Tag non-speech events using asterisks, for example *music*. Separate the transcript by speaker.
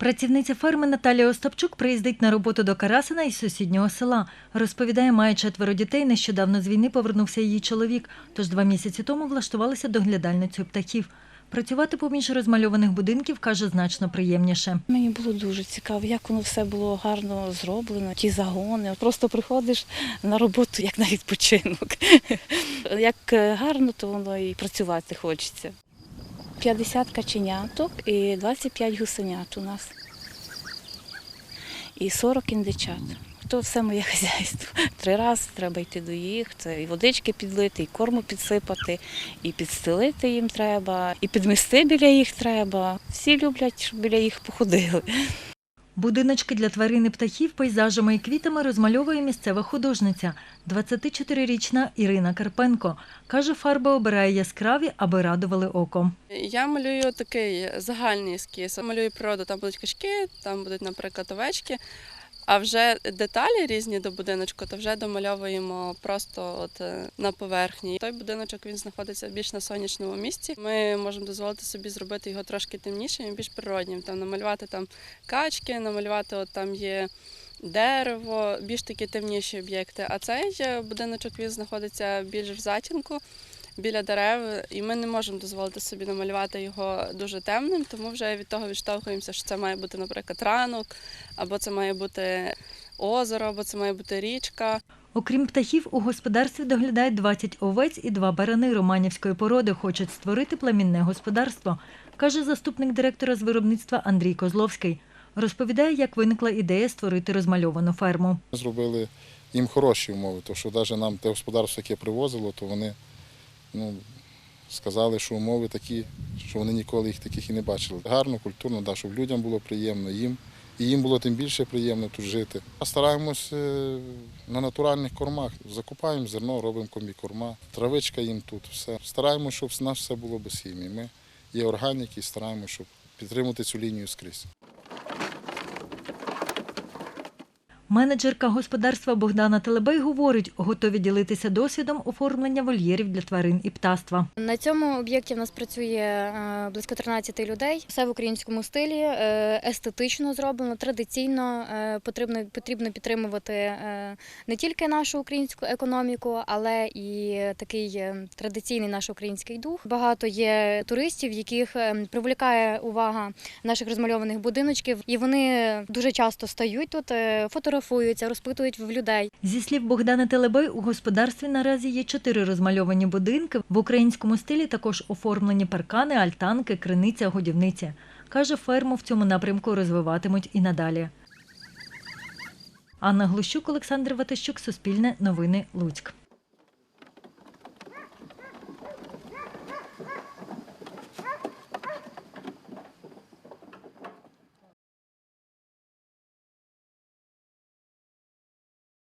Speaker 1: Працівниця ферми Наталія Остапчук приїздить на роботу до Карасина із сусіднього села. Розповідає, має четверо дітей. Нещодавно з війни повернувся її чоловік. Тож два місяці тому влаштувалися доглядальницею птахів. Працювати поміж розмальованих будинків каже значно приємніше.
Speaker 2: Мені було дуже цікаво, як воно все було гарно зроблено, ті загони. Просто приходиш на роботу як на відпочинок. *laughs* Як е, гарно, то воно і працювати хочеться. 50 каченяток і 25 гусенят у нас. І 40 індичат. То все моє *laughs* хазяйство. Три рази треба йти до їх. Це і водички підлити, і корму підсипати, і підстелити їм треба, і підмести біля їх треба. Всі люблять, щоб біля їх походили.
Speaker 1: Будиночки для тварин і птахів пейзажами і квітами розмальовує місцева художниця. 24-річна Ірина Карпенко. Каже, фарби обирає яскраві, аби радували око.
Speaker 3: Я малюю такий загальний ескіз. Малюю природу, там будуть качки, там будуть, наприклад, овечки. А вже деталі різні до будиночку, то вже домальовуємо просто от е, на поверхні. Той будиночок він знаходиться більш на сонячному місці. Ми можемо дозволити собі зробити його трошки темнішим і більш природнім. Там намалювати там качки, намалювати от там є дерево, більш такі темніші об'єкти. А цей е, будиночок він знаходиться більш в затінку біля дерев, і ми не можемо дозволити собі намалювати його дуже темним, тому вже від того відштовхуємося, що це має бути, наприклад, ранок, або це має бути озеро, або це має бути річка.
Speaker 1: Окрім птахів, у господарстві доглядають 20 овець і два барани романівської породи. Хочуть створити племінне господарство, каже заступник директора з виробництва Андрій Козловський. Розповідає, як виникла ідея створити розмальовану ферму.
Speaker 4: Ми зробили їм хороші умови, тому що навіть нам те господарство, яке привозило, то вони ну, сказали, що умови такі, що вони ніколи їх таких і не бачили. Гарно, культурно, да, щоб людям було приємно, їм. І їм було тим більше приємно тут жити. А Стараємось е, на натуральних кормах. Закупаємо зерно, робимо комбікорма, травичка їм тут, все. Стараємось, щоб в нас все було без хімії. Ми є органіки, і стараємося, щоб підтримати цю лінію скрізь.
Speaker 1: Менеджерка господарства Богдана Телебей говорить, готові ділитися досвідом оформлення вольєрів для тварин і птаства.
Speaker 5: На цьому об'єкті в нас працює е, близько 13 людей. Все в українському стилі, е, естетично зроблено, традиційно е, потрібно, потрібно підтримувати не тільки нашу українську економіку, але і такий традиційний наш український дух. Багато є туристів, яких привлікає увага наших розмальованих будиночків, і вони дуже часто стають тут, е, фотографуються, розпитують в людей.
Speaker 1: Зі слів Богдана Телебей, у господарстві наразі є чотири розмальовані будинки. В українському стилі також оформлені паркани, альтанки, криниця, годівниця. Каже, ферму в цьому напрямку розвиватимуть і надалі. Анна Глущук, Олександр Ватищук, Суспільне новини, Луцьк.